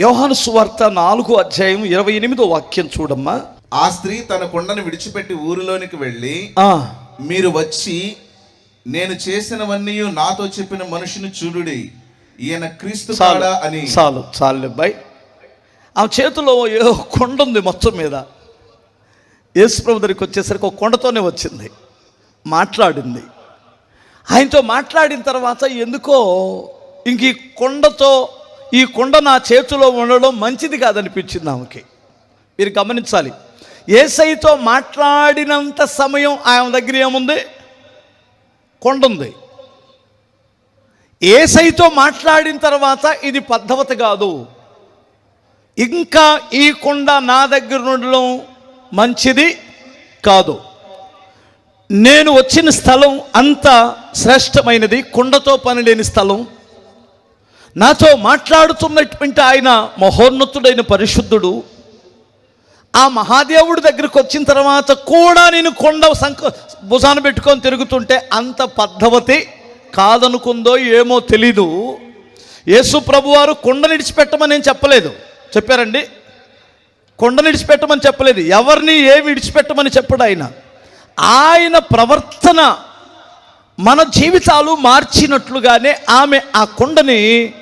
యోహాను సువార్త నాలుగో అధ్యాయం ఇరవై ఎనిమిదో వాక్యం చూడమ్మా. ఆ స్త్రీ తన కొండను విడిచిపెట్టి ఊరిలోనికి వెళ్ళి ఆ, మీరు వచ్చి నేను చేసినవన్నీ నాతో చెప్పిన మనుషుని చూడుడి ఈయన క్రీస్తు కాడా అని. చాలు చాలు అబ్బాయి ఆ చేతిలో ఏదో కొండ ఉంది మొత్తం మీద. యేసుప్రభు దగ్గరికి వచ్చేసరికి ఒక కొండతోనే వచ్చింది. మాట్లాడింది. ఆయనతో మాట్లాడిన తర్వాత ఎందుకో ఇంక ఈ కొండతో ఈ కుండ నా చేతిలో ఉండడం మంచిది కాదనిపించింది ఆమెకి. మీరు గమనించాలి. ఏసైతో మాట్లాడినంత సమయం ఆయన దగ్గర ఏముంది? కొండ ఉంది. ఏసైతో మాట్లాడిన తర్వాత ఇది పద్ధతి కాదు. ఇంకా ఈ కొండ నా దగ్గర ఉండడం మంచిది కాదు. నేను వచ్చిన స్థలం అంత శ్రేష్టమైనది. కొండతో పని లేని స్థలం. నాతో మాట్లాడుతున్నటువంటి ఆయన మహోన్నతుడైన పరిశుద్ధుడు. ఆ మహాదేవుడి దగ్గరికి వచ్చిన తర్వాత కూడా నేను కొండ సంక భుజాన పెట్టుకొని తిరుగుతుంటే అంత పద్ధవతి కాదనుకుందో ఏమో తెలీదు. యేసు ప్రభువారు కొండ నిడిచిపెట్టమని నేను చెప్పలేదు. చెప్పారండి? కొండ విడిచిపెట్టమని చెప్పలేదు. ఎవరిని ఏమి విడిచిపెట్టమని చెప్పడు ఆయన. ఆయన ప్రవర్తన మన జీవితాలు మార్చినట్లుగానే ఆమె ఆ కొండని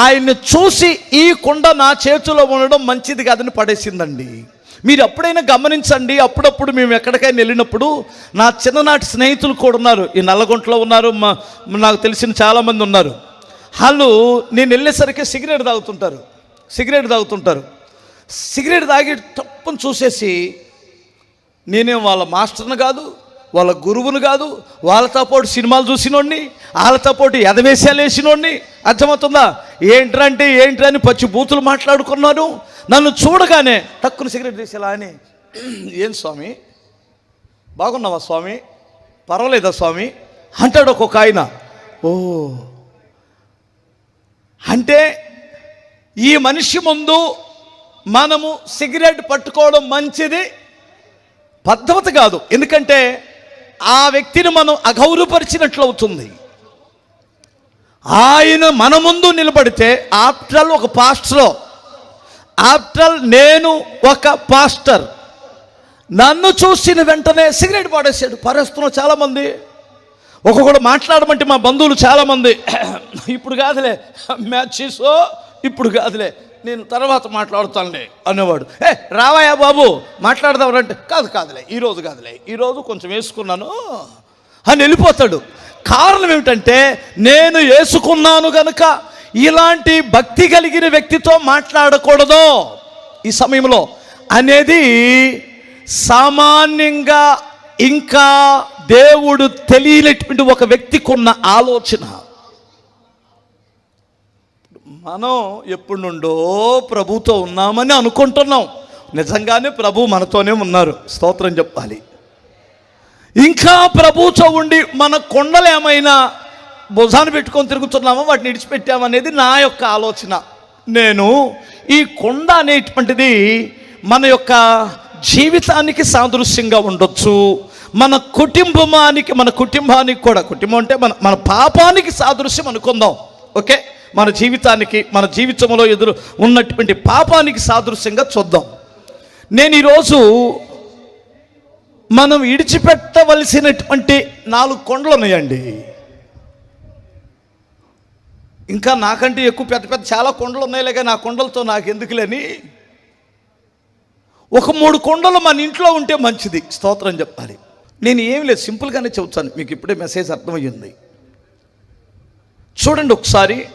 ఆయన్ని చూసి ఈ కుండ నా చేతిలో ఉండడం మంచిది కాదని పడేసిందండి. మీరు ఎప్పుడైనా గమనించండి అప్పుడప్పుడు మేము ఎక్కడికైనా వెళ్ళినప్పుడు నా చిన్ననాటి స్నేహితులు కూడా ఉన్నారు. ఈ నల్లగొంటలో ఉన్నారు మా నాకు తెలిసిన చాలామంది ఉన్నారు. వాళ్ళు నేను వెళ్ళేసరికి సిగరెట్ తాగుతుంటారు సిగరెట్ తాగుతుంటారు. సిగరెట్ తాగి తప్పని చూసేసి నేనేం వాళ్ళ మాస్టర్ని కాదు వాళ్ళ గురువుని కాదు వాళ్ళతో పాటు సినిమాలు చూసినోడిని వాళ్ళతో పాటు ఎదవేశాలు వేసినోడిని. అర్థమవుతుందా? ఏంట్రంటే ఏంట్రా అని పచ్చి బూతులు మాట్లాడుకున్నాను. నన్ను చూడగానే తక్కువ సిగరెట్ తీసేలా అని. ఏం స్వామి? బాగున్నావా స్వామి? పర్వాలేదా స్వామి? అంటాడు ఒక్కొక్క ఆయన. ఓ. అంటే ఈ మనిషి ముందు మనము సిగరెట్ పట్టుకోవడం మంచిది పద్ధతి కాదు. ఎందుకంటే ఆ వ్యక్తిని మనం అగౌరవపరిచినట్లు అవుతుంది ఆయన మన ముందు నిలబడితే ఆఫ్టర్ ఒక పాస్టర్లో ఆఫ్టర్ నేను ఒక పాస్టర్. నన్ను చూసిన వెంటనే సిగరెట్ పాడేశాడు. పారేస్తున్నాం చాలామంది. ఒక్కొక్కడు మాట్లాడమంటే మా బంధువులు చాలామంది. ఇప్పుడు కాదులే. మ్యాచ్ చేసో ఇప్పుడు కాదులే. నేను తర్వాత మాట్లాడుతానులే అనేవాడు. ఏ రావాయా బాబు మాట్లాడదామంటే కాదు కాదులే ఈరోజు కాదులే. ఈరోజు కొంచెం వేసుకున్నాను. అని వెళ్ళిపోతాడు. కారణం ఏమిటంటే నేను వేసుకున్నాను గనుక ఇలాంటి భక్తి కలిగిన వ్యక్తితో మాట్లాడకూడదు ఈ సమయంలో. అనేది సామాన్యంగా ఇంకా దేవుడు తెలియనటువంటి ఒక వ్యక్తికి ఉన్న ఆలోచన. మనం ఎప్పుడు నుండో ప్రభుతో ఉన్నామని అనుకుంటున్నాం. నిజంగానే ప్రభు మనతోనే ఉన్నారు. స్తోత్రం చెప్పాలి. ఇంకా ప్రభుతో ఉండి మన కొండలు ఏమైనా భుజాన్ని పెట్టుకొని తిరుగుతున్నామో? వాటిని విడిచిపెట్టామనేది నా యొక్క ఆలోచన. నేను ఈ కొండ అనేటువంటిది మన యొక్క జీవితానికి సాదృశ్యంగా ఉండొచ్చు. మన కుటుంబానికి మన కుటుంబానికి కూడా కుటుంబం అంటే మన మన పాపానికి సాదృశ్యం అనుకుందాం. ఓకే? మన జీవితానికి మన జీవితంలో ఎదురు ఉన్నటువంటి పాపానికి సాదృశ్యంగా చూద్దాం. నేను ఈరోజు మనం విడిచిపెట్టవలసినటువంటి నాలుగు కొండలు ఉన్నాయండి. ఇంకా నాకంటే ఎక్కువ పెద్ద పెద్ద చాలా కొండలు ఉన్నాయిలే కానీ ఆ కొండలతో నాకు ఎందుకులేని ఒక మూడు కొండలు మన ఇంట్లో ఉంటే మంచిది. స్తోత్రం చెప్పాలి. నేను ఏమి లేదు సింపుల్గానే చెబుతాను. మీకు ఇప్పుడే మెసేజ్ అర్థమయ్యింది. చూడండి ఒకసారి.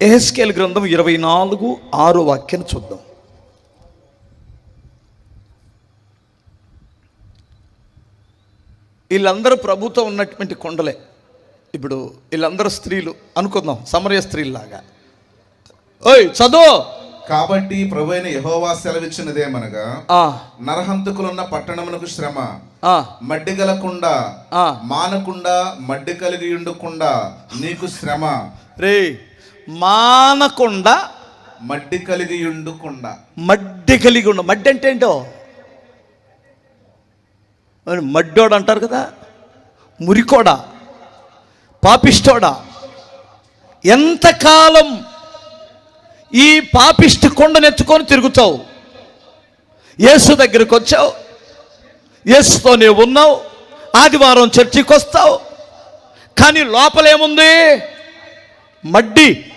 ఎహెస్కేల్ గ్రంథం ఇరవై నాలుగు ఆరు వాక్యం చూద్దాం. వీళ్ళందరూ ప్రభుతో ఉన్నటువంటి కొండలే. ఇప్పుడు వీళ్ళందరూ స్త్రీలు అనుకుందాం సమరయ స్త్రీలాగా ఓయ్ చదువు! కాబట్టి ప్రభు అయిన యహోవా సెలవిచ్చినదేమనగా ఆ, నరహంతకులున్న పట్టణమునకు శ్రమ ఆ, మడ్డి గలకుండా ఆ. మానకుండా మడ్డి కలిగి ఉండకుండా నీకు శ్రమ. రే మానకుండా మడ్డి కలిగి ఉండకుండా మడ్డి కలిగి ఉండ మడ్డి అంటే ఏంటో? మడ్డోడు అంటారు కదా? మురికోడా పాపిష్టోడా. ఎంతకాలం ఈ పాపిష్టి కొండనెత్తుకొని తిరుగుతావు? యేసు దగ్గరికి వచ్చావు. యేసుతోనే ఉన్నావు. ఆదివారం చర్చికి వస్తావు కానీ లోపలేముంది? మడ్డి.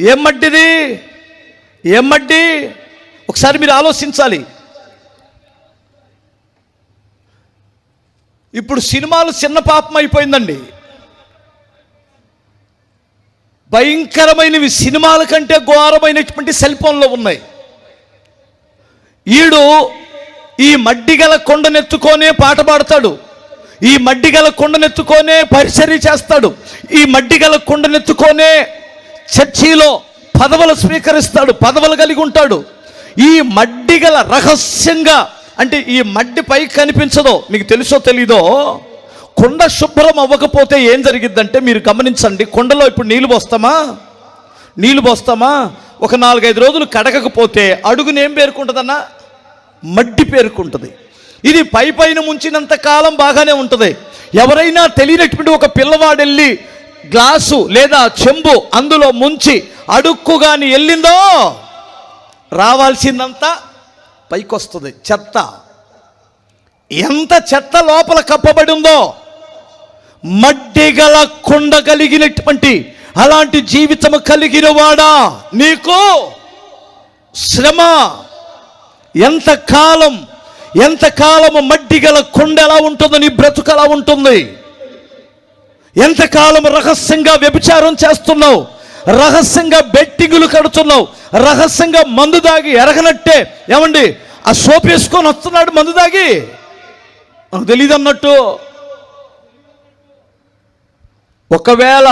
ఏం మట్టిది? ఏం మట్టి? ఒకసారి మీరు ఆలోచించాలి. ఇప్పుడు సినిమాలు చిన్న పాపం అయిపోయిందండి. భయంకరమైనవి సినిమాల కంటే ఘోరమైనటువంటి సెల్ ఫోన్లో ఉన్నాయి. ఈడు ఈ మడ్డిగల కొండనెత్తుకొనే పాట పాడతాడు. ఈ మడ్డిగల కొండనెత్తుకొనే పరిచర్య చేస్తాడు. ఈ మడ్డిగల కొండనెత్తుకొనే చర్చిలో పదవులు స్వీకరిస్తాడు పదవులు కలిగి ఉంటాడు. ఈ మడ్డిగల రహస్యంగా అంటే ఈ మడ్డి పై కనిపించదో మీకు తెలుసో తెలీదో కొండ శుభ్రం అవ్వకపోతే ఏం జరిగిద్దంటే మీరు గమనించండి కొండలో ఇప్పుడు నీళ్ళు పోస్తామా? నీళ్ళు పోస్తామా? ఒక నాలుగైదు రోజులు కడగకపోతే అడుగునేం ఏం పేరుకుంటుందన్నా? మడ్డి పేరుకుంటుంది. ఇది పై పైన ముంచినంత కాలం బాగానే ఉంటుంది. ఎవరైనా తెలియనటువంటి ఒక పిల్లవాడెళ్ళి గ్లాసు లేదా చెంబు అందులో ముంచి అడుక్కు కానీ వెళ్ళిందో రావాల్సిందంతా పైకొస్తుంది చెత్త. ఎంత చెత్త లోపల కప్పబడి ఉందో మడ్డిగల కొండ కలిగినటువంటి అలాంటి జీవితం కలిగిన వాడా నీకు? శ్రమ. ఎంతకాలం ఎంతకాలము మడ్డిగల కొండ ఎలా ఉంటుందో నీ బ్రతుకు ఎలా ఉంటుంది? ఎంతకాలం రహస్యంగా వ్యభిచారం చేస్తున్నావు? రహస్యంగా బెట్టింగులు కడుతున్నావు? రహస్యంగా మందు దాగి ఎరగనట్టే? ఏమండి? ఆ సోప్ వేసుకొని వస్తున్నాడు మందు దాగి నాకు తెలియదు అన్నట్టు ఒకవేళ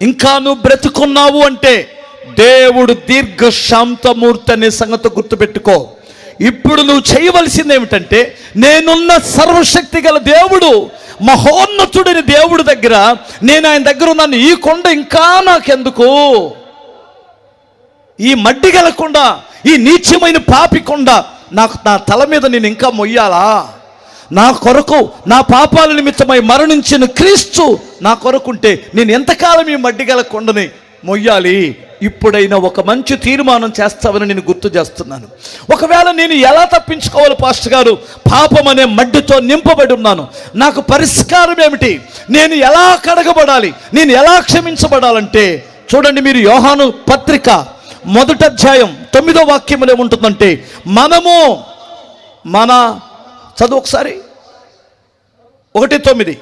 ఇంకా నువ్వు బ్రతుకున్నావు అంటే దేవుడు దీర్ఘ శాంతమూర్తి అనే సంగతి గుర్తుపెట్టుకో. ఇప్పుడు నువ్వు చేయవలసింది ఏమిటంటే నేనున్న సర్వశక్తి గల దేవుడు మహోన్నతుడిని దేవుడి దగ్గర నేను ఆయన దగ్గర ఉన్నాను. ఈ కొండ ఇంకా నాకెందుకు? ఈ మడ్డి గలకొండ ఈ నీచమైన పాపి కొండ నాకు నా తల మీద నేను ఇంకా మొయ్యాలా? నా కొరకు నా పాపాల నిమిత్తమై మరణించిన క్రీస్తు నా కొరకుంటే నేను ఎంతకాలం ఈ మడ్డి గల కొండని మొయ్యాలి. ఇప్పుడైనా ఒక మంచి తీర్మానం చేస్తావని నేను గుర్తు చేస్తున్నాను. ఒకవేళ నేను ఎలా తప్పించుకోవాలి పాస్టర్ గారు? పాపం అనే మడ్డుతో నింపబడి ఉన్నాను. నాకు పరిష్కారం ఏమిటి? నేను ఎలా కడగబడాలి? నేను ఎలా క్షమించబడాలంటే చూడండి మీరు యోహాను పత్రిక మొదటి అధ్యాయం తొమ్మిదో వాక్యములు ఏముంటుందంటే మనము మన చదువు ఒకసారి. ఒకటి తొమ్మిది.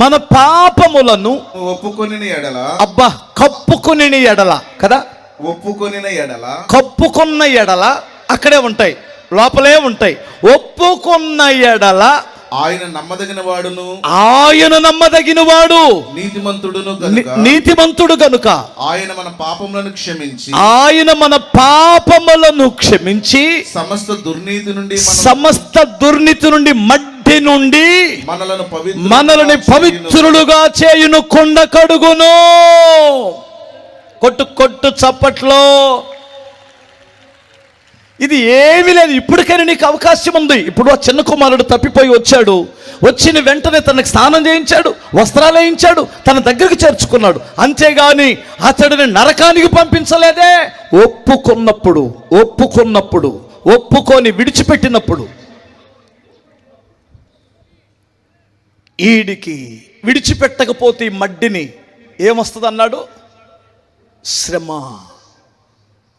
మన పాపములను ఒప్పుకొనిన ఎడల అబ్బా కప్పుకుని ఎడల కదా? ఒప్పుకొనిన ఎడల కప్పుకున్న ఎడల అక్కడే ఉంటాయి లోపలే ఉంటాయి. ఒప్పుకున్న ఎడల ఆయన నమ్మదగిన వాడును. ఆయన నమ్మదగిన వాడు. నీతిమంతుడును కనుక నీతిమంతుడు గనుక. ఆయన మన పాపములను క్షమించి. ఆయన మన పాపములను క్షమించి సమస్త దుర్నీతి నుండి సమస్త దుర్నీతి నుండి మడ్డి నుండి మనలను పవిత్ర మనల్ని పవిత్రులుగా చేయును కొండ కడుగును. కొట్టు కొట్టు చప్పట్లో. ఇది ఏమీ లేదు. ఇప్పటికైనా నీకు అవకాశం ఉంది. ఇప్పుడు ఆ చిన్న కుమారుడు తప్పిపోయి వచ్చాడు. వచ్చిన వెంటనే తనకు స్నానం చేయించాడు వస్త్రాలు వేయించాడు తన దగ్గరికి చేర్చుకున్నాడు. అంతేగాని అతడిని నరకానికి పంపించలేదే. ఒప్పుకున్నప్పుడు ఒప్పుకున్నప్పుడు ఒప్పుకొని విడిచిపెట్టినప్పుడు ఈడికి విడిచిపెట్టకపోతే ఈ మడ్డిని ఏమొస్తుంది అన్నాడు శ్రమ.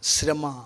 శ్రమ.